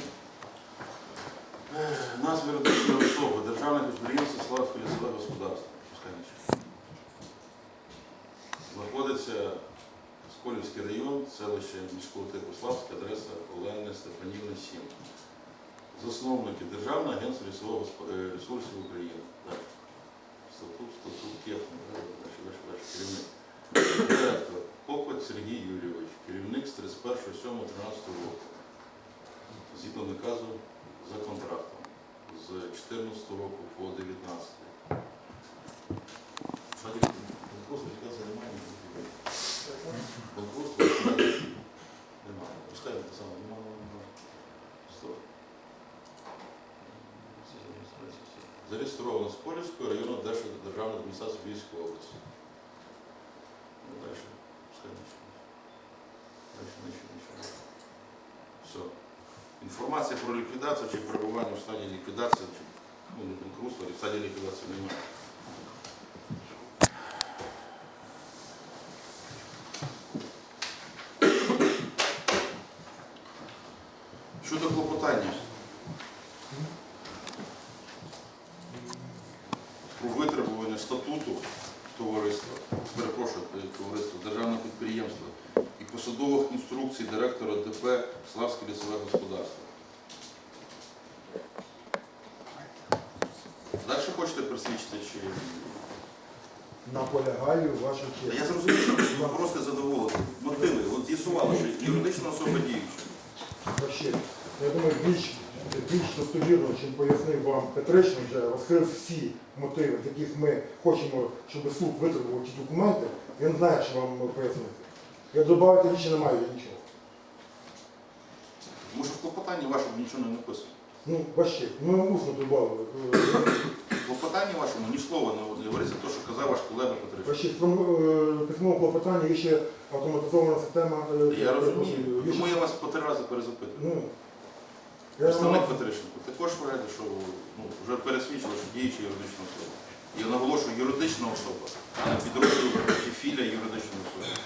Сім. Е, Назва особи. Державне підприємство Славське лісове господарство. Знаходиться Сколівський район, селище міського типу Славська, адреса Олени Степанівни 7. Засновники Державне агентство лісового е, ресурсів України. Так. Статут, статут ваш керівник. Директор Покот Сергій Юрійович, керівник з 31.07.13 року. Згідно наказу за контрактом з 14 року по 19. Банкрутство наказу немає. Банкрутство немає. Пускай саме, немає. Зареєстровано з Полівської районної державної адміністрації Львівської області. Ну, дальше, пускай нічого. Дальше нічого, нічого. Все. Інформація про ліквідацію чи перебування в стані ліквідації, чи ну, не банкрутства, в стані ліквідації немає. Щодо клопотання про витребування статуту товариства, перепрошую, товариства, державного підприємства посадових інструкцій директора ДП Славське лісове господарство. Далі хочете присвідчити чи. Наполягаю вашу Та Я честь. зрозумів, що ви просто задоволені. Мотиви. От з'ясувало, що юридична особа діюча. Честь. Я думаю, більш, більш достовірно, чим пояснив вам Петришин вже, розкрив всі мотиви, з яких ми хочемо, щоб суд витребував ті документи, він знає, що вам пояснити. Я додати більше немає нічого. Тому що в клопотанні вашому нічого не написано. Ну, ваша ми усно додали. В клопотанні вашому ні слова не говориться, те, що казав ваш колега Петрик. Ваша честь, про е, є ще автоматизована система. е, Я розумію. є ще- Тому я вас по три рази перезапитую. Ну, я Представник Петришенко, також вважаєте, що ну, вже пересвідчили, що діюча юридична особа. Я наголошую, юридична особа, а не підрозділ чи філія юридичної особи.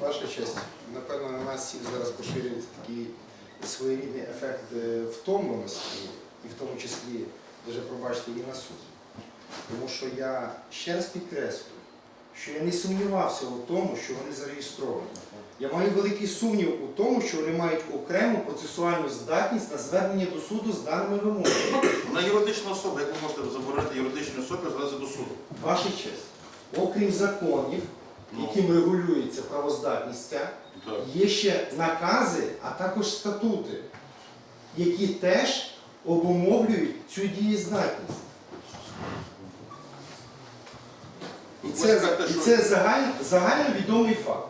Ваша честь, напевно, на нас всіх зараз поширюється такий своєрідний ефект е, втомленості, і в тому числі, даже пробачте, і на суд. Тому що я ще раз підкреслюю, що я не сумнівався у тому, що вони зареєстровані. Я маю великий сумнів у тому, що вони мають окрему процесуальну здатність на звернення до суду з даними вимогами. Вона юридична особа, як ви можете заборонити юридичній особі звернутися до суду? Ваша честь, окрім законів, Ну, яким регулюється правоздатність. Є ще накази, а також статути, які теж обумовлюють цю дієздатність. І це, і це загально, загальновідомий факт.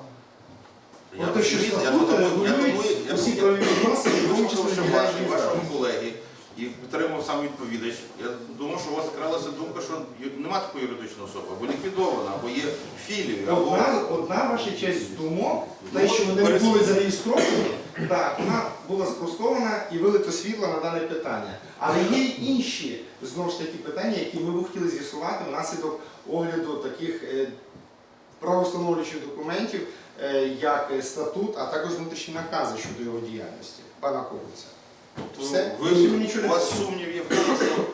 Я Про те, що розумію, я статути тому- я регулюють тому- я усі тому- правові відносини, в тому числі що ваші, держави. колеги і підтримав сам відповідач. Я думав, що у вас закралася думка, що ю- нема такої юридичної особи, або ліквідована, або є філією, або Одна, одна ваша честь з думок, Ну, те, що вони не були зареєстровані, так, вона була спростована і вилито світло на дане питання. Але є й інші знову ж таки питання, які ми б хотіли з'ясувати внаслідок огляду таких е, правоустановлюючих документів, е, як статут, а також внутрішні накази щодо його діяльності. Пана Ковальця. Тобто Все, ви, у вас сумнів є в тому, що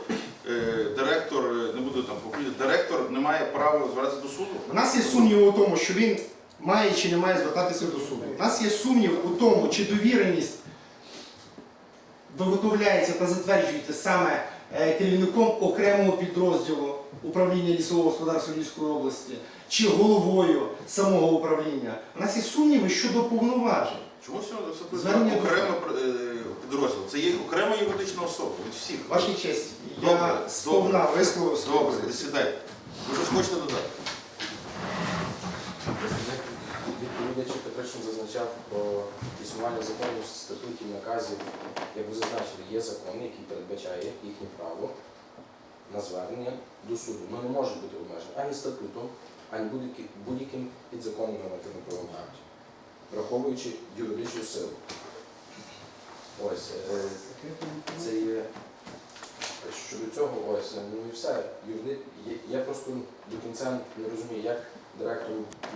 е, директор, е, не буду там популярний, директор не має права звертатися до суду? У нас є сумнів у тому, що він має чи не має звертатися до суду. У нас є сумнів у тому, чи довіреність виготовляється та затверджується саме е, керівником окремого підрозділу управління лісового господарства Львівської області чи головою самого управління. У нас є сумніви щодо повноважень. Чому сьогодні це окремо е, підрозділ? Це є окрема юридична особа від всіх. Ваша честь, я сповна висловив Добре, позицію. сідайте. Ви щось хочете додати? Представник відповідача Петришин зазначав про існування законів, статутів, наказів. Як ви зазначили, є закон, який передбачає їхнє право на звернення до суду. Воно не може бути обмежено ані статутом, ані будь-яким підзаконним нормативним правовим актом, враховуючи юридичну силу. Ось е, це є щодо цього, ось ну і все. Я просто до кінця не розумію, як директор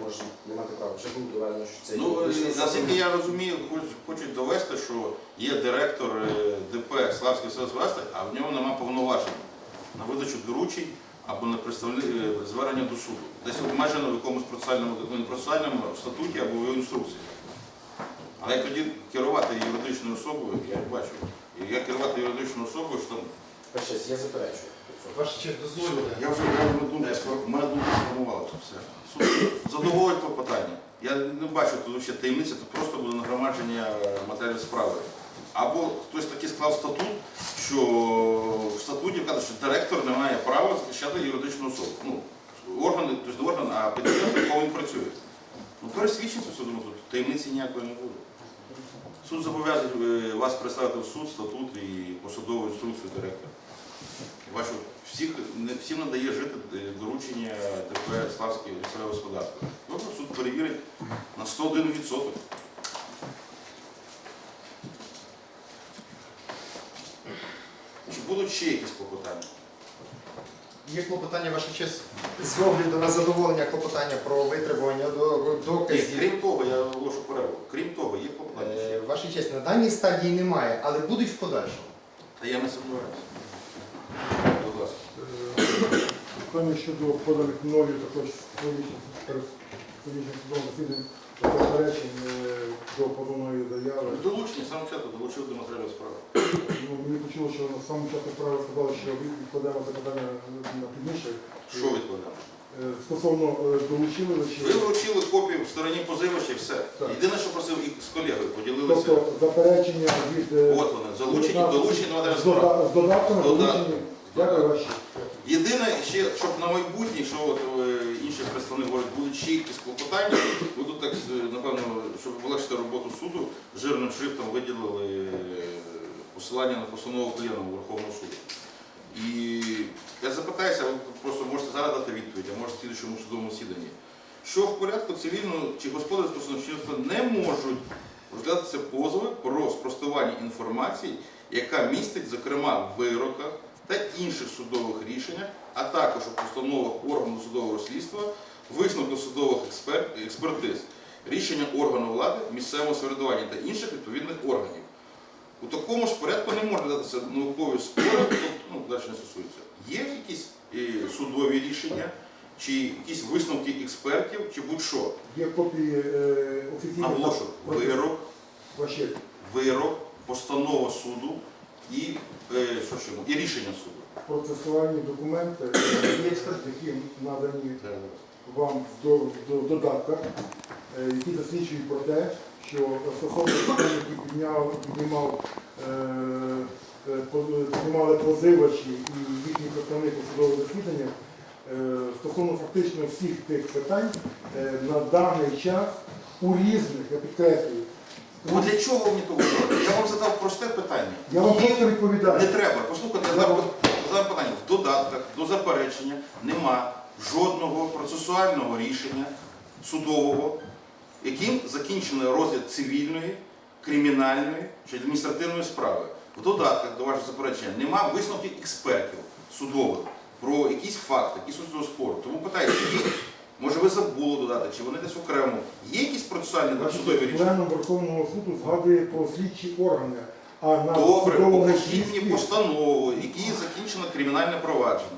може не мати права. Вже було доведено, що це Ну, юридична е, наскільки я розумію, хоч- хочуть довести, що є директор е, ДП Славський селищний, а в нього нема повноважень на видачу доручень або на представлення е, звернення до суду. Десь обмежено в якомусь процесуальному, не процесуальному статуті або в інструкції. Але як тоді керувати юридичною особою, я бачу. І як керувати юридичною особою, що там Перше, я заперечую. Ваша честь, дозволите. Я вже я вже думку, сфор- моя думка сформувалася. Все. Суд задоволить клопотання. Я не бачу тут ще таємниці, тут просто буде нагромадження е, матеріалів справи. Або хтось таки склав статут, що в статуті вказано, що директор не має права захищати юридичну особу. Ну, органи, тобто не орган, а підприємство, в він працює. Ну, пересвідчиться в судом, тут таємниці ніякої не буде. Суд зобов'язує е, вас представити в суд, статут і посадову інструкцію директора. Бачу, всіх, не всім надає жити е, доручення ДП Славське лісове господарство. Добре, суд перевірить на 101%. Чи будуть ще якісь клопотання? Є клопотання, ваша честь, з огляду на задоволення клопотання про витребування до- Ні, доказів. крім того, я оголошу перерву. Крім того, є клопотання Е. Ваша честь, на даній стадії немає, але будуть в подальшому. Та я не сумніваюся. Будь ласка. Е, Питання щодо поданих мною також столічним судом засідань заперечень е, до позовної заяви. Долучення, саме часу долучив до матеріалів справи. Ну, мені почуло, що на самому початку справи сказали, що відкладемо це питання на пізніше. Що відкладемо? Е, Стосовно е, долучили ви чи Ви вручили копію в стороні позивача і все. Так. Єдине, що просив і з колегою, поділилися. тобто заперечення від От вони, залучені, долучені до з дода- з додатками З додатками. долучені. Дякую ваші. Єдине, ще, щоб на майбутнє, що от, е, інші представники говорять, будуть ще якісь клопотання, ви тут так, е, напевно, щоб полегшити роботу суду, жирним шрифтом виділили е, посилання на постанову Пленуму Верховного суду. І я запитаюся, ви просто можете зараз дати відповідь, а може в слідчому судовому засіданні. Що в порядку цивільного чи господарського судочинства не можуть розглядатися позови про спростування інформації, яка містить, зокрема, в вироках та інших судових рішеннях, а також у постановах органу судового розслідства, висновку судових експертиз, рішення органу влади, місцевого самоврядування та інших відповідних органів. У такому ж порядку не можна датися наукові спори, тобто, ну, далі не стосується. Є якісь е, судові рішення, чи якісь висновки експертів, чи будь-що. Є копії е, офіційних Наголошую, вирок, вирок, постанова суду і, е, що ще, і рішення суду. процесуальні документи, е, які надані вам в до- в до- додатках, е, які засвідчують про те, що стосовно питань, які підняв, піднімав, піднімали позивачі і їхні представники судових е, стосовно фактично всіх тих питань на даний час у різних, я підкреслюю, Ну для чого мені то говорите? Я вам задав просте питання. я вам просто відповідаю. Не треба. Послухайте, я задав задав питання. В додатках до заперечення нема жодного процесуального рішення судового, яким закінчено розгляд цивільної, кримінальної чи адміністративної справи. В додатках до вашого заперечення нема висновків експертів судових про якісь факти, якісь судові спору. Тому питаю, чи є, може ви забули додати, чи вони десь окремо. Є якісь процесуальні Значить, судові рішення? Пленум Верховного суду згадує про слідчі органи, а на Добре, судовому покажіть мені постанову, які закінчено кримінальне провадження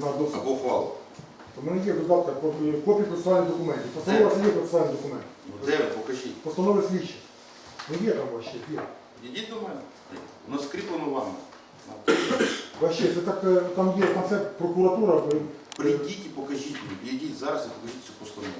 на досуд. або ухвалу. У мене є додаток копії копії процесуальних документів. Постанова це є процесуальний документ. Ну, Де ви? Покажіть. Постанови слідчі. Ну є там ваші, є. Ідіть до мене. Нас скріплено вами. Ваші, це так, е, там є концепт прокуратура. Прийдіть і покажіть мені. Ідіть зараз і покажіть цю постанову.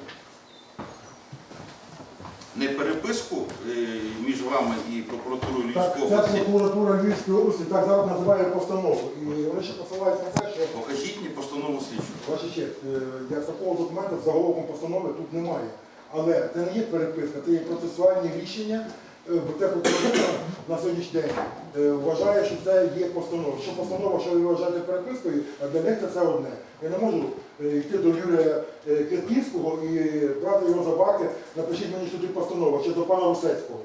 Не переписку е, між вами і прокуратурою Так, Львівської ця області. прокуратура Львівської області так зараз називає постанову. І вони ще посилаються на те, що Покажіть мені постанову слідчу. Ваша честь, е, як такого документу з заголовком постанови тут немає. Але це не є переписка, це є процесуальні рішення, е, бо це прокуратура на сьогоднішній день е, вважає, що це є постанова. Що постанова, що ви вважаєте перепискою, а для них це все одне. Я не можу е, йти до Юрія е, Кирківського і брати його за баки, напишіть мені сюди постанову, чи до пана Русецького.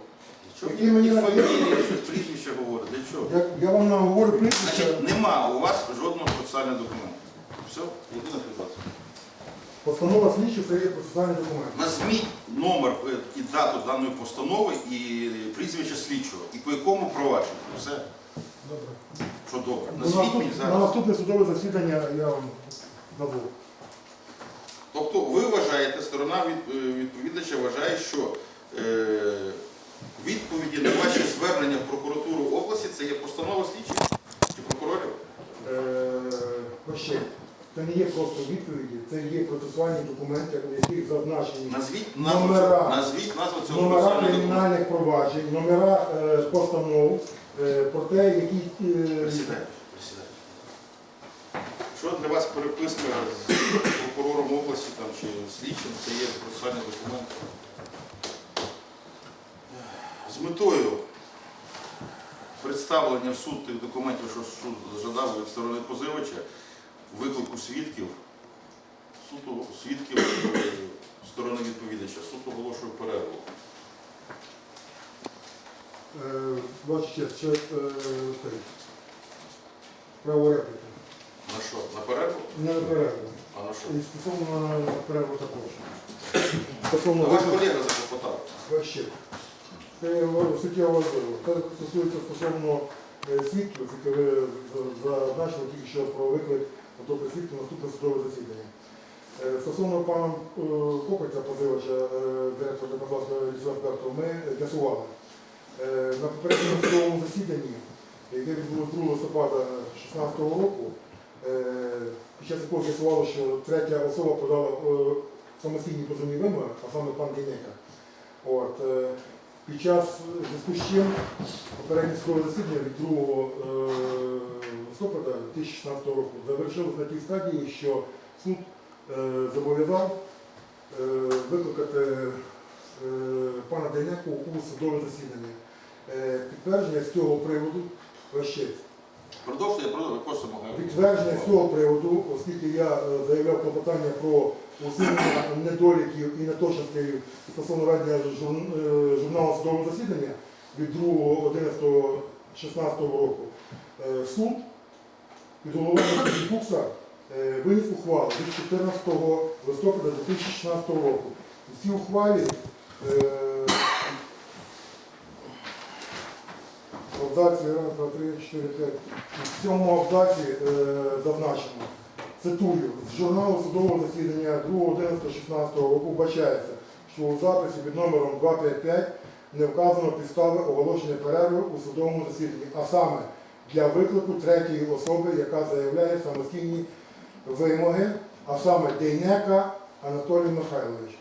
Що Які мені прізвище говорите? Для чого? Я, я вам наговорю прізвище. Значить, нема у вас жодного процесуального документу. Все, єдина ситуація. Постанова слідчі це є процесуальний документ. Назвіть номер е, і дату даної постанови і прізвище слідчого, і по якому провадженню. Все, Добре. що добре. На Назвіть мені наступ- На зараз. наступне судове засідання я вам назву. Тобто ви вважаєте, сторона від- е, відповідача вважає, що е, відповіді на ваші звернення в прокуратуру області це є постанова слідчих чи прокурорів? Е, Вообще, це не є просто відповіді, це є процесуальні документи, в яких зазначені Назвіть назву, Номера. назвіть назву цього номера процесуального документу. кримінальних проваджень, номера е, постанов е, про те, які е, Присідайте, присідайте. Що для вас переписка з прокурором області там, чи слідчим, це є процесуальний документ. З метою представлення в суд тих документів, що суд жадав від сторони позивача, виклику свідків, суду свідків е, сторони відповідача, суд оголошує перерву. е, ваша честь, ще е, право репліки. На що? На перерву? Не на перерву. А на що? І стосовно на перерву також. Стосовно Ваш колега заклопотав. Вообще. Це суттєво важливо. Це стосується стосовно е, свідків, яке ви зазначили тільки що про виклик до присвідків наступне судове засідання. Е, Стосовно пана е, Копиця, позивача, е, директора Дебатласького лісоексперта, ми з'ясували. На попередньому судовому засіданні, яке відбулося 2 листопада 2016 року, під час якого з'ясувало, що третя особа подала самостійні позовні вимоги, а саме пан Генека. Під час е, зв'язку з чим попереднє судове засідання від 2 е, листопада 2016 року завершилось на тій стадії, що суд е, зобов'язав викликати пана Деняку у судове засідання. Підтвердження з цього приводу, ваш про- просто могу. Підтвердження з цього приводу, оскільки я е, заявляв клопотання про усунення недоліків і неточностей стосовно ведення е, журналу судового засідання від 2.11.16 року, е, суд судді Кукса е, виніс ухвалу від 14 листопада 2016 року. В цій ухвалі е, в абзаці раз, два, три, чотири, п'ять. В цьому абзаці е, зазначено, цитую, з журналу судового засідання 2.11.16 року вбачається, що у записі під номером 255 не вказано підстави оголошення перерви у судовому засіданні, а саме для виклику третьої особи, яка заявляє самостійні вимоги, а саме Дейнека Анатолій Михайлович.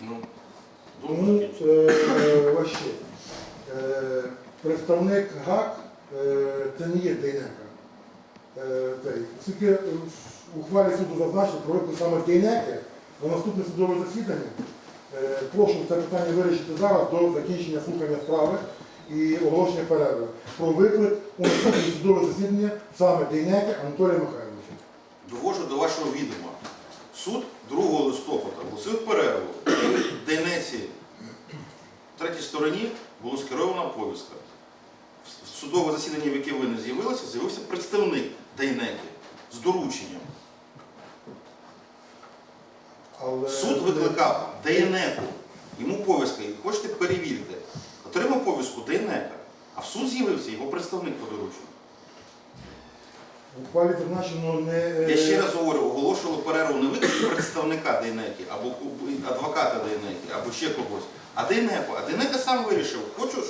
Ну, Тому е, ваще, е, представник ГАК е, це не є Дейнека. Е. Оскільки в ухвалі суду зазначено про виклик саме Дейнеки на наступне судове засідання, е, прошу це питання вирішити зараз до закінчення слухання справи і оголошення перерви. Про виклик у наступне судове засідання саме Дейнеки Анатолія Михайловича. довожу до вашого відома. Суд 2 листопада оголосив перерву. В Дейнеці, третій стороні, була скерована повістка. Судове засідання, в яке ви не з'явилися, з'явився представник Дейнеки з дорученням. Але Суд викликав Дейнеку. Йому повістка, і хочете перевірити. Отримав повістку Дейнека, а в суд з'явився його представник по дорученню. ухвалі зазначено не е, Я ще раз говорю, оголошували перерву не виклик представника Дейнеки, або адвоката Дейнеки, або ще когось, а Дейнеку. А Дейнека сам вирішив, хочу,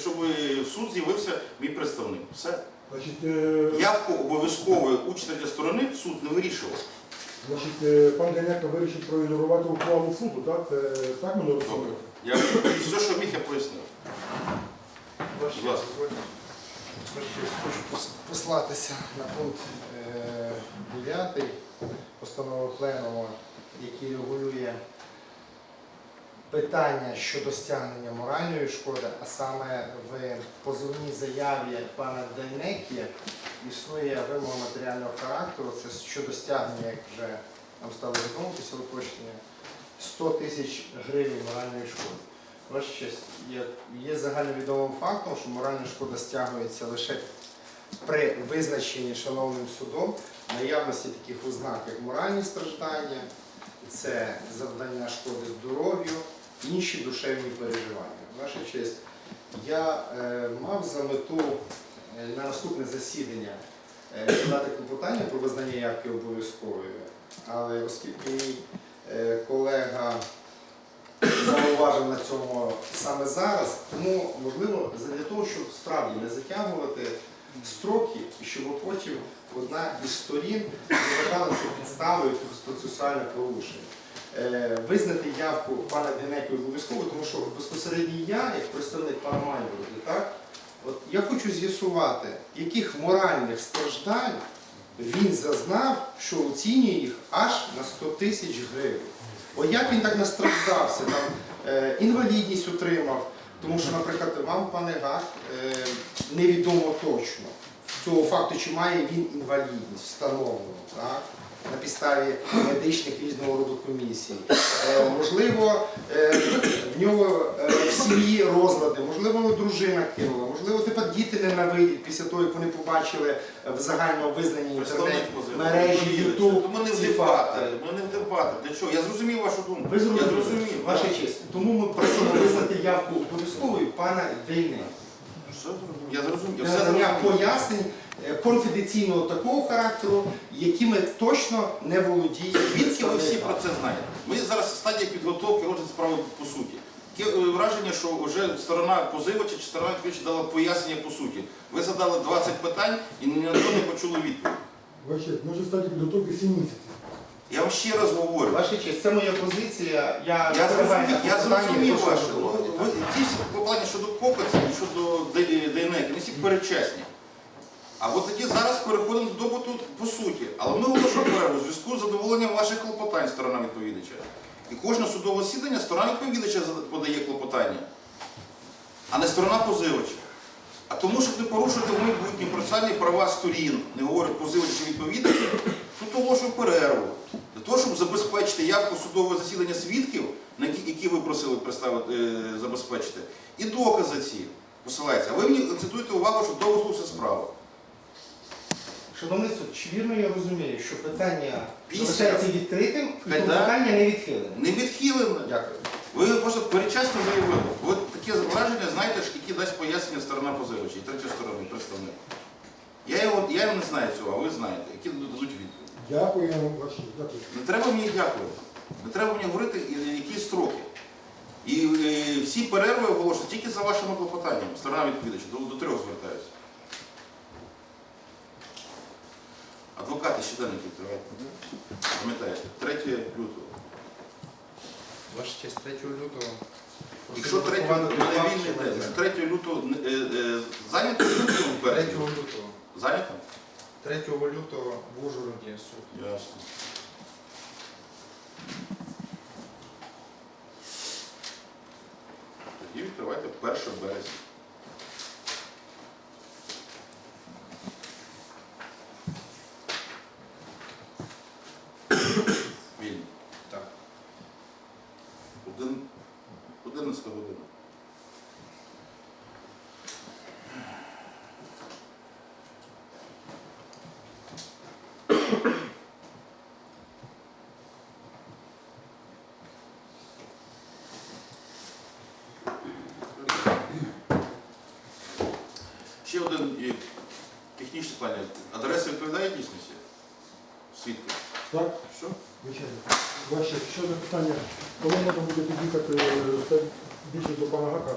щоб в суд з'явився мій представник. Все. Значить, е, Явку обов'язкової участі сторони суд не вирішував. Значить, е, пан Денека вирішив проігнорувати ухвалу суду, так? Це так ми Добре. розуміємо? Я все, що міг, я пояснив. Будь ласка. Хочу пос- послатися на пункт е, 9 постанови Пленума, який регулює питання щодо стягнення моральної шкоди, а саме в позовній заяві пана Дейнекі існує вимога матеріального характеру, це щодо стягнення, як вже нам стало відомо після уточнення, 100 тисяч гривень моральної шкоди. Ваша честь, є загальновідомим фактом, що моральна шкода стягується лише при визначенні шановним судом наявності таких ознак, як моральні страждання, це завдання шкоди здоров'ю, інші душевні переживання. Ваша честь, я е, мав за мету е, на наступне засідання е, подати клопотання про визнання явки обов'язковою, але оскільки мій е, колега зауважив на цьому саме зараз, тому можливо для того, щоб справді не затягувати строки, і щоб потім одна із сторін вважала це підставою якогось процесуального порушення. Е, Визнати явку пана Денеко обов'язково, тому що безпосередньо я, як представник пана Майбороди, так, от я хочу з'ясувати, яких моральних страждань він зазнав, що оцінює їх аж на 100 тисяч гривень. От як він так настраждався, там, е, інвалідність отримав, тому що, наприклад, вам, пане Гак, е, невідомо точно цього факту, чи має він інвалідність встановлену, так? На підставі медичних різного роду комісій. Е, можливо, е, в нього е, в сім'ї розлади, можливо, дружина кинула, можливо, тепер діти ненавидять після того, як вони побачили в загально визнаній інтернет мережі YouTube. Ми не в ці дебати, факти. ми не в. Для чого? Я зрозумів вашу думку. Ви Я зрозумів. ваша честь. Тому ми просимо визнати явку обов'язковою пана Дейне. Я зрозумів. Я все зрозумів. пояснень конфіденційного такого характеру, якими точно не володіє. Звідки ви всі про це знаєте? Ми зараз в стадії підготовки розгляду справи по суті. Таке е, враження, що вже сторона позивача чи сторона відповідача дала пояснення по суті. Ви задали 20 питань і ні на одне не почули відповідь. Честь, ми вже підготовки 7 місяців. Я вам ще раз говорю. Ваша честь, це моя позиція. Я, Я зрозумів, я зрозумів ваше. Ну, ви- Ті всі клопотання щодо Кокоця і щодо ДНЕК, вони всі перечесні. А от тоді зараз переходимо до добуту по суті. Але ми оголошуємо перерву у зв'язку з задоволенням ваших клопотань сторона відповідача. І кожне судове засідання сторона відповідача подає клопотання, а не сторона позивача. А тому, щоб не порушувати в майбутнє процесуальні права сторін, не говорять позивач чи відповідач, тут оголошую перерву. Для того, щоб забезпечити явку судового засідання свідків, на які, ви просили е, забезпечити, і докази ці посилаються. А ви мені акцентуєте увагу, що довго слухається справа. Шановний суд, чи вірно я розумію, що питання Після- залишається відкритим і Хай, да. питання не відхилене? Не відхилено. Дякую. Ви просто передчасно заявили. Ви таке враження, знаєте, ж, які дасть пояснення сторона позивача і третя сторона, представник. Я його, я його не знаю цього, а ви знаєте, які дадуть відповідь. Дякуємо, ваша дякую. Не треба мені дякувати. Не треба мені говорити, і- які строки. І е, всі перерви оголошуються тільки за вашими клопотаннями. Сторона відповідача, до, до трьох звертаюся. Адвокати щоденники відкривають. Пам'ятаєте, 3 лютого. Ваша честь 3 лютого. Якщо 3 лютого Просимо мене врахувати вільний день, якщо 3 лютого е, е, зайнято лютого 3 перший? лютого. Зайнято? 3 лютого в Ужгороді суд. Ясно. Тоді відкривайте 1 березня. Вільні. Так. Один, 11 година. Ще один і технічне питання. Адреса відповідає дійсності? Свідки. Так, Що? звичайно. Ваше ще одне питання. Коли можна буде під'їхати е, більше до пана Гака